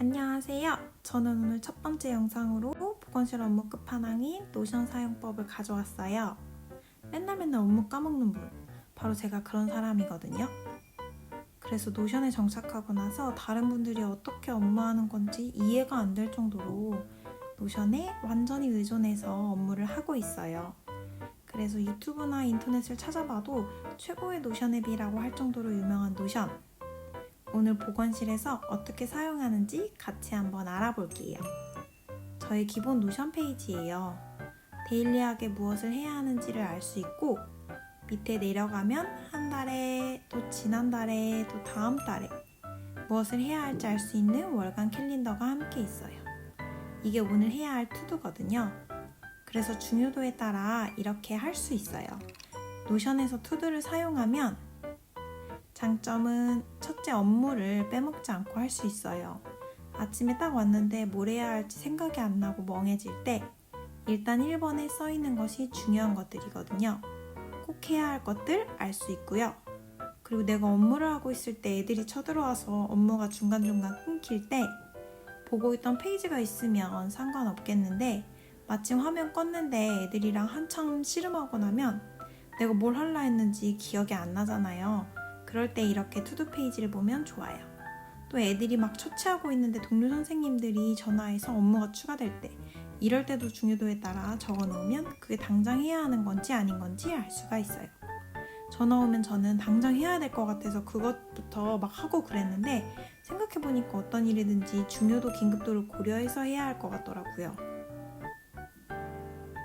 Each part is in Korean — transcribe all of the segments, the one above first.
안녕하세요. 저는 오늘 첫 번째 영상으로 보건실 업무 끝판왕인 노션 사용법을 가져왔어요. 맨날 맨날 업무 까먹는 분. 바로 제가 그런 사람이거든요. 그래서 노션에 정착하고 나서 다른 분들이 어떻게 업무하는 건지 이해가 안 될 정도로 노션에 완전히 의존해서 업무를 하고 있어요. 그래서 유튜브나 인터넷을 찾아봐도 최고의 노션 앱이라고 할 정도로 유명한 노션. 오늘 보건실에서 어떻게 사용하는지 같이 한번 알아볼게요. 저의 기본 노션 페이지예요. 데일리하게 무엇을 해야 하는지를 알 수 있고 밑에 내려가면 한 달에 또 지난달에 또 다음 달에 무엇을 해야 할지 알 수 있는 월간 캘린더가 함께 있어요. 이게 오늘 해야 할 투두거든요. 그래서 중요도에 따라 이렇게 할 수 있어요. 노션에서 투두를 사용하면 장점은 첫째 업무를 빼먹지 않고 할 수 있어요. 아침에 딱 왔는데 뭘 해야 할지 생각이 안 나고 멍해질 때 일단 1번에 써 있는 것이 중요한 것들이거든요. 꼭 해야 할 것들 알 수 있고요. 그리고 내가 업무를 하고 있을 때 애들이 쳐들어와서 업무가 중간중간 끊길 때 보고 있던 페이지가 있으면 상관없겠는데 마침 화면 껐는데 애들이랑 한참 씨름하고 나면 내가 뭘 할라 했는지 기억이 안 나잖아요. 그럴 때 이렇게 투두 페이지를 보면 좋아요. 또 애들이 막 처치하고 있는데 동료 선생님들이 전화해서 업무가 추가될 때 이럴 때도 중요도에 따라 적어 놓으면 그게 당장 해야 하는 건지 아닌 건지 알 수가 있어요. 전화 오면 저는 당장 해야 될 것 같아서 그것부터 막 하고 그랬는데 생각해보니까 어떤 일이든지 중요도 긴급도를 고려해서 해야 할 것 같더라고요.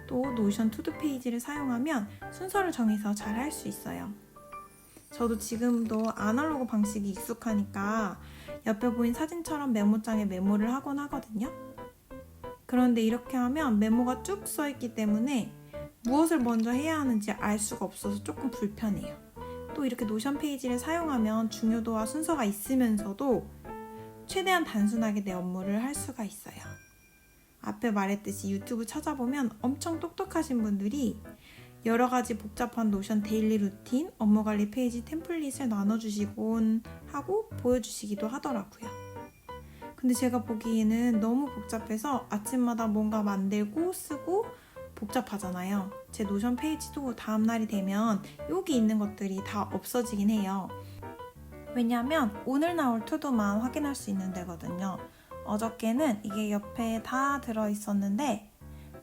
또 노션 투두 페이지를 사용하면 순서를 정해서 잘 할 수 있어요. 저도 지금도 아날로그 방식이 익숙하니까 옆에 보인 사진처럼 메모장에 메모를 하곤 하거든요. 그런데 이렇게 하면 메모가 쭉 써 있기 때문에 무엇을 먼저 해야 하는지 알 수가 없어서 조금 불편해요. 또 이렇게 노션 페이지를 사용하면 중요도와 순서가 있으면서도 최대한 단순하게 내 업무를 할 수가 있어요. 앞에 말했듯이 유튜브 찾아보면 엄청 똑똑하신 분들이 여러 가지 복잡한 노션 데일리 루틴, 업무 관리 페이지 템플릿을 나눠주시곤 하고 보여주시기도 하더라고요. 근데 제가 보기에는 너무 복잡해서 아침마다 뭔가 만들고 쓰고 복잡하잖아요. 제 노션 페이지도 다음날이 되면 여기 있는 것들이 다 없어지긴 해요. 왜냐면 오늘 나올 투도만 확인할 수 있는 데거든요. 어저께는 이게 옆에 다 들어있었는데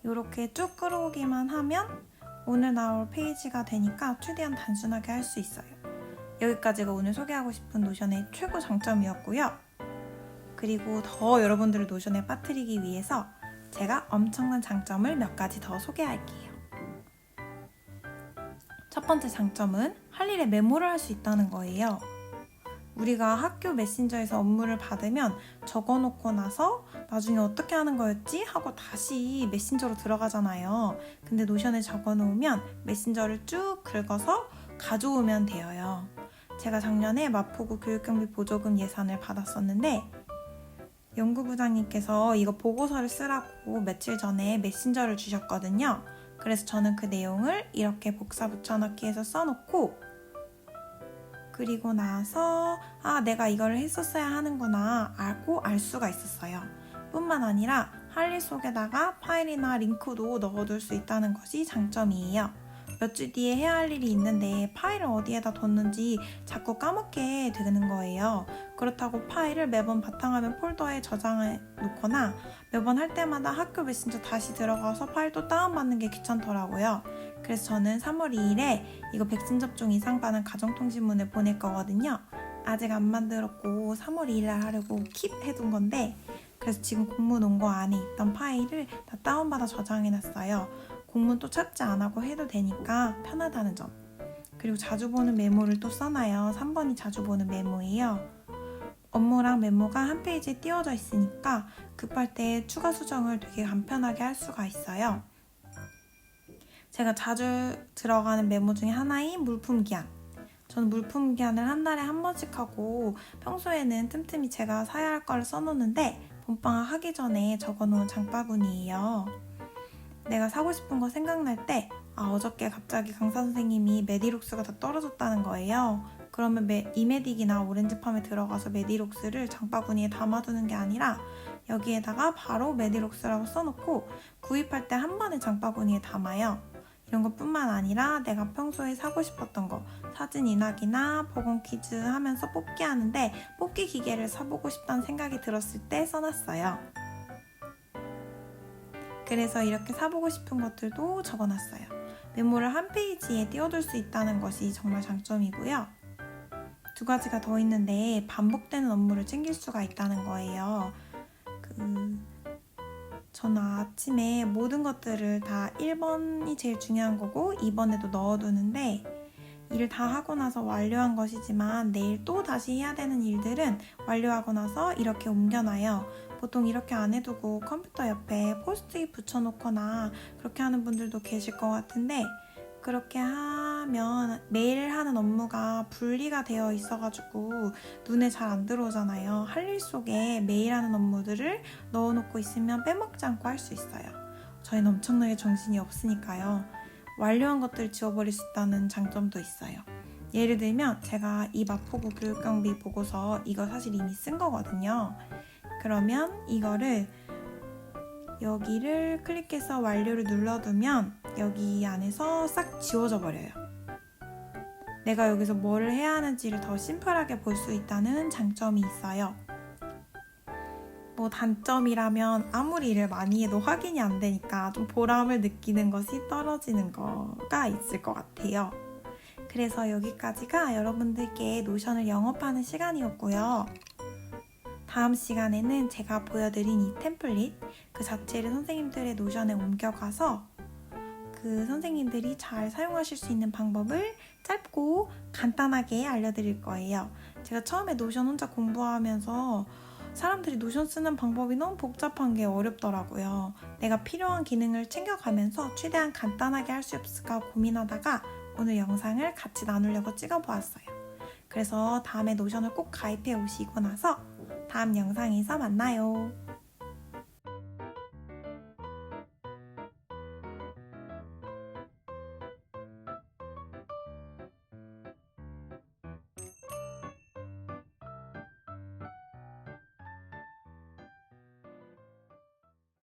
이렇게 쭉 끌어오기만 하면 오늘 나올 페이지가 되니까 최대한 단순하게 할 수 있어요. 여기까지가 오늘 소개하고 싶은 노션의 최고 장점이었고요. 그리고 더 여러분들을 노션에 빠뜨리기 위해서 제가 엄청난 장점을 몇 가지 더 소개할게요. 첫 번째 장점은 할 일에 메모를 할 수 있다는 거예요. 우리가 학교 메신저에서 업무를 받으면 적어놓고 나서 나중에 어떻게 하는 거였지? 하고 다시 메신저로 들어가잖아요. 근데 노션에 적어 놓으면 메신저를 쭉 긁어서 가져오면 돼요. 제가 작년에 마포구 교육경비 보조금 예산을 받았었는데 연구부장님께서 이거 보고서를 쓰라고 며칠 전에 메신저를 주셨거든요. 그래서 저는 그 내용을 이렇게 복사 붙여넣기 해서 써놓고 그리고 나서 아 내가 이걸 했었어야 하는구나 알고 알 수가 있었어요. 뿐만 아니라 할 일 속에다가 파일이나 링크도 넣어둘 수 있다는 것이 장점이에요. 몇 주 뒤에 해야 할 일이 있는데 파일을 어디에다 뒀는지 자꾸 까먹게 되는 거예요. 그렇다고 파일을 매번 바탕화면 폴더에 저장해 놓거나 매번 할 때마다 학교 메신저 다시 들어가서 파일 또 다운받는 게 귀찮더라고요. 그래서 저는 3월 2일에 이거 백신 접종 이상 받은 가정통신문을 보낼 거거든요. 아직 안 만들었고 3월 2일 날 하려고 킵 해둔 건데 그래서 지금 공문 온 거 안에 있던 파일을 다 다운받아 저장해놨어요. 공문 또 찾지 안 하고 해도 되니까 편하다는 점. 그리고 자주 보는 메모를 또 써놔요. 3번이 자주 보는 메모예요. 업무랑 메모가 한 페이지에 띄워져 있으니까 급할 때 추가 수정을 되게 간편하게 할 수가 있어요. 제가 자주 들어가는 메모 중에 하나인 물품 기한. 저는 물품 기한을 한 달에 한 번씩 하고 평소에는 틈틈이 제가 사야 할 걸 써놓는데 본방학 하기 전에 적어놓은 장바구니예요. 내가 사고 싶은 거 생각날 때 아, 어저께 갑자기 강사 선생님이 메디룩스가 다 떨어졌다는 거예요. 그러면 메- 이메딕이나 오렌지팜에 들어가서 메디록스를 장바구니에 담아두는 게 아니라 여기에다가 바로 메디록스라고 써놓고 구입할 때 한 번에 장바구니에 담아요. 이런 것뿐만 아니라 내가 평소에 사고 싶었던 거 사진 인화기나 보건 퀴즈 하면서 뽑기 하는데 뽑기 기계를 사보고 싶다는 생각이 들었을 때 써놨어요. 그래서 이렇게 사보고 싶은 것들도 적어놨어요. 메모를 한 페이지에 띄워둘 수 있다는 것이 정말 장점이고요. 두 가지가 더 있는데 반복되는 업무를 챙길 수가 있다는 거예요. 그 저는 아침에 모든 것들을 다 1번이 제일 중요한 거고 2번에도 넣어두는데 일을 다 하고 나서 완료한 것이지만 내일 또 다시 해야 되는 일들은 완료하고 나서 이렇게 옮겨놔요. 보통 이렇게 안 해두고 컴퓨터 옆에 포스트잇 붙여놓거나 그렇게 하는 분들도 계실 것 같은데 그렇게 하면 매일 하는 업무가 분리가 되어 있어가지고 눈에 잘 안 들어오잖아요. 할 일 속에 매일 하는 업무들을 넣어놓고 있으면 빼먹지 않고 할 수 있어요. 저희는 엄청나게 정신이 없으니까요. 완료한 것들을 지워버릴 수 있다는 장점도 있어요. 예를 들면 제가 이 마포구 교육경비 보고서 이거 사실 이미 쓴 거거든요. 그러면 이거를 여기를 클릭해서 완료를 눌러두면 여기 안에서 싹 지워져 버려요. 내가 여기서 뭐를 해야 하는지를 더 심플하게 볼 수 있다는 장점이 있어요. 뭐 단점이라면 아무리 일을 많이 해도 확인이 안 되니까 좀 보람을 느끼는 것이 떨어지는 거가 있을 것 같아요. 그래서 여기까지가 여러분들께 노션을 영업하는 시간이었고요. 다음 시간에는 제가 보여드린 이 템플릿 그 자체를 선생님들의 노션에 옮겨가서 그 선생님들이 잘 사용하실 수 있는 방법을 짧고 간단하게 알려드릴 거예요. 제가 처음에 노션 혼자 공부하면서 사람들이 노션 쓰는 방법이 너무 복잡한 게 어렵더라고요. 내가 필요한 기능을 챙겨가면서 최대한 간단하게 할 수 없을까 고민하다가 오늘 영상을 같이 나누려고 찍어보았어요. 그래서 다음에 노션을 꼭 가입해 오시고 나서 다음 영상에서 만나요.